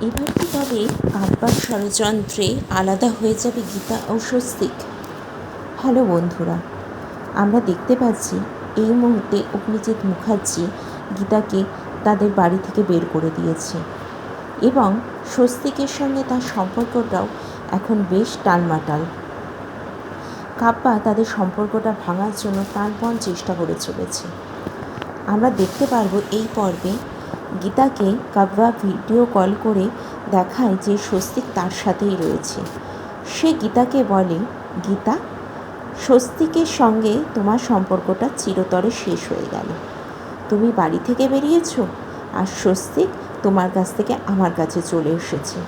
এবার কি তবে কাব্যার ষড়যন্ত্রে আলাদা হয়ে যাবে গীতা ও স্বস্তিক? হ্যালো বন্ধুরা, আমরা দেখতে পাচ্ছি এই মুহূর্তে অগ্নিজিৎ মুখার্জি গীতাকে তাদের বাড়ি থেকে বের করে দিয়েছে এবং স্বস্তিকের সঙ্গে তার সম্পর্কটাও এখন বেশ টালমাটাল। কাব্বা তাদের সম্পর্কটা ভাঙার জন্য প্রাণপণ চেষ্টা করে চলেছে। আমরা দেখতে পারব এই পর্বে গীতাকে কাব্যা ভিডিও কল করে দেখায় যে স্বস্তিক তার সাথেই রয়েছে। সে গীতাকে বলে, গীতা, স্বস্তিকের সঙ্গে তোমার সম্পর্কটা চিরতরে শেষ হয়ে গেল। তুমি বাড়ি থেকে বেরিয়েছ আর স্বস্তিক তোমার কাছ থেকে আমার কাছে চলে এসেছে।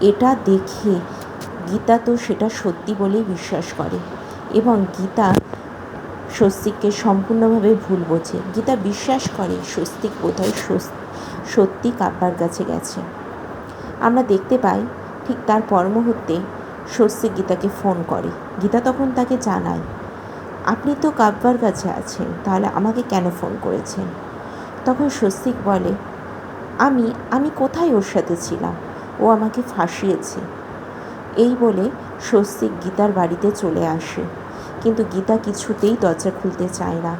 এটা দেখে গীতা তো সেটা সত্যি বলেই বিশ্বাস করে এবং গীতা স্বস্তিককে সম্পূর্ণভাবে ভুল বোঝে। গীতা বিশ্বাস করে স্বস্তিক বোধহয় সত্যি কাব্যার কাছে গেছে। আমরা দেখতে পাই, ঠিক তার পর মুহূর্তে স্বস্তিক গীতাকে ফোন করে। গীতা তখন তাকে জানায়, আপনি তো কাব্যার কাছে আছেন, তাহলে আমাকে কেন ফোন করেছেন? তখন স্বস্তিক বলে, আমি আমি কোথায় ওর সাথে ছিলাম? ও আমাকে ফাঁসিয়েছে। এই বলে স্বস্তিক গীতার বাড়িতে চলে আসে। কিন্তু গীতা কিছুতেই দরজা খুলতে চায় না।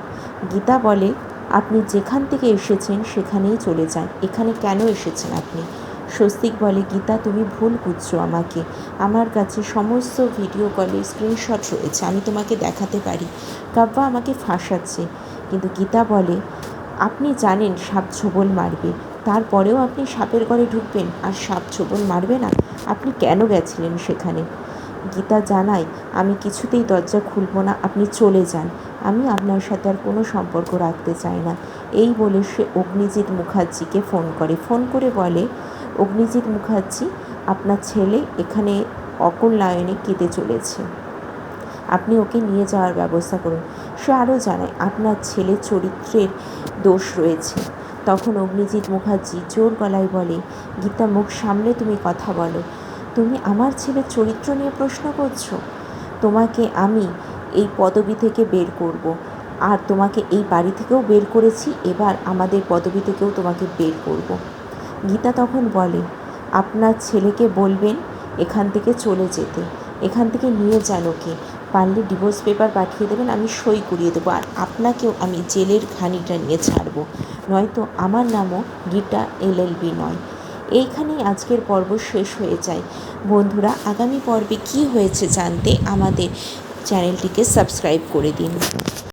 গীতা বলে আপনি যেখান থেকে এসেছেন সেখানেই চলে যান। এখানে কেন এসেছেন আপনি? স্বস্তিক বলে, গীতা, তুমি ভুল বুঝছ আমাকে। আমার কাছে সমস্ত ভিডিও কলে স্ক্রিনশট রয়েছে। আমি তোমাকে দেখাতে পারি। কাব্যা আমাকে ফাঁসাচ্ছে। কিন্তু গীতা বলে, আপনি জানেন সাপ ছোবল মারবে। তারপরেও আপনি সাপের ঘরে ঢুকবেন। আর সাপ ছোবল মারবে না? আপনি কেন গেছিলেন সেখানে? গীতা জানায় আমি কিছুতেই দরজা খুলব না, আপনি চলে যান। আমি আপনার সাথে আর কোনো সম্পর্ক রাখতে চাই না। এই বলে সে অগ্নিজিৎ মুখার্জিকে ফোন করে। ফোন করে বলে, অগ্নিজিৎ মুখার্জি, আপনার ছেলে এখানে অকল্যাণে কেঁদে চলেছে। আপনি ওকে নিয়ে যাওয়ার ব্যবস্থা করুন। সে আরও জানায়, আপনার ছেলে চরিত্রের দোষ রয়েছে। তখন অগ্নিজিৎ মুখার্জি জোর গলায় বলে, গীতা, মুখ সামনে তুমি কথা বলো। তুমি আমার ছেলের চরিত্র নিয়ে প্রশ্ন করছ? তোমাকে আমি এই পদবি থেকে বের করব। আর তোমাকে এই বাড়ি থেকেও বের করেছি, এবার আমাদের পদবি থেকেও তোমাকে বের করব। গীতা তখন বলে, আপনার ছেলেকে বলবেন এখান থেকে চলে যেতে। এখান থেকে নিয়ে যান ওকে। পারলে ডিভোর্স পেপার পাঠিয়ে দেবেন, আমি সই করিয়ে দেবো। আর আপনাকেও আমি জেলের খানিটা নিয়ে ছাড়বো। নয়তো আমার নামও গীতা এলএলবি নয়। এইখানেই আজকের পর্ব শেষ হয়ে যায়। বন্ধুরা, আগামী পর্বে কি হয়েছে জানতে আমাদের চ্যানেলটিকে সাবস্ক্রাইব করে দিন।